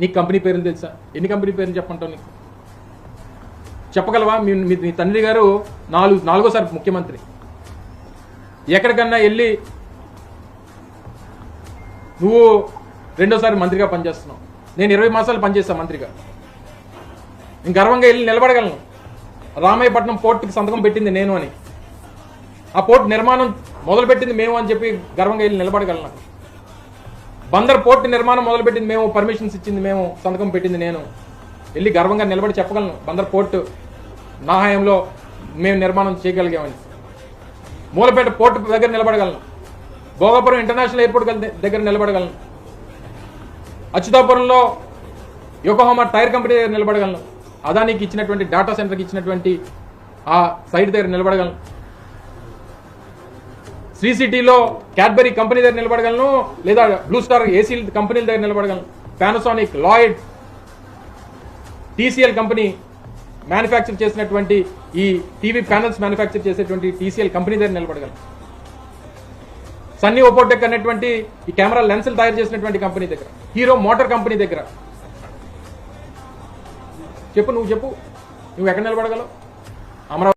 నీకు కంపెనీ పేర్లు తెలుసా? ఎన్ని కంపెనీ పేర్లు చెప్పంటావు నీకు? చెప్పగలవా? మీ మీ- తండ్రి గారు నాలుగు నాలుగోసారి ముఖ్యమంత్రి. ఎక్కడికన్నా వెళ్ళి నువ్వు రెండోసారి మంత్రిగా పనిచేస్తున్నావు. నేను ఇరవై మాసాలు పనిచేస్తాను మంత్రిగా. నేను గర్వంగా వెళ్ళి నిలబడగలను. రామాయపట్నం పోర్టుకి సంతకం పెట్టింది నేను అని. ఆ పోర్ట్ నిర్మాణం మొదలుపెట్టింది మేము అని చెప్పి గర్వంగా వెళ్ళి నిలబడగలను బందర్ పోర్ట్ నిర్మాణం మొదలుపెట్టింది మేము పర్మిషన్స్ ఇచ్చింది మేము సంతకం పెట్టింది నేను. వెళ్ళి గర్వంగా నిలబడి చెప్పగలను బందర్ పోర్ట్ నా హయాంలో మేము నిర్మాణం చేయగలిగామని. మూలపేట పోర్ట్ దగ్గర నిలబడగలను. భోగాపురం ఇంటర్నేషనల్ ఎయిర్పోర్ట్ దగ్గర నిలబడగలను. అచ్యుతాపురంలో యోకోహోమా టైర్ కంపెనీ దగ్గర నిలబడగలను. అదానికి ఇచ్చినటువంటి డాటా సెంటర్కి ఇచ్చినటువంటి ఆ సైట్ దగ్గర నిలబడగలను. శ్రీ సిటీలో క్యాడ్బరీ కంపెనీ దగ్గర నిలబడగలను లేదా బ్లూ స్టార్ ఏసీ కంపెనీల దగ్గర నిలబడగలను. Panasonic Lloyd TCL company manufacture చేసినటువంటి ఈ టీవీ ప్యానల్స్ మ్యానుఫ్యాక్చర్ చేసేటువంటి టీసీఎల్ కంపెనీ దగ్గర నిలబడగలను. సన్నీ ఓపోటెక్ అనేటువంటి ఈ కెమెరా లెన్సులు తయారు చేసినటువంటి కంపెనీ దగ్గర. హీరో మోటార్ కంపెనీ దగ్గర. చెప్పు నువ్వు చెప్పు. నువ్వు ఎక్కడ నిలబడగలవు? అమరావతి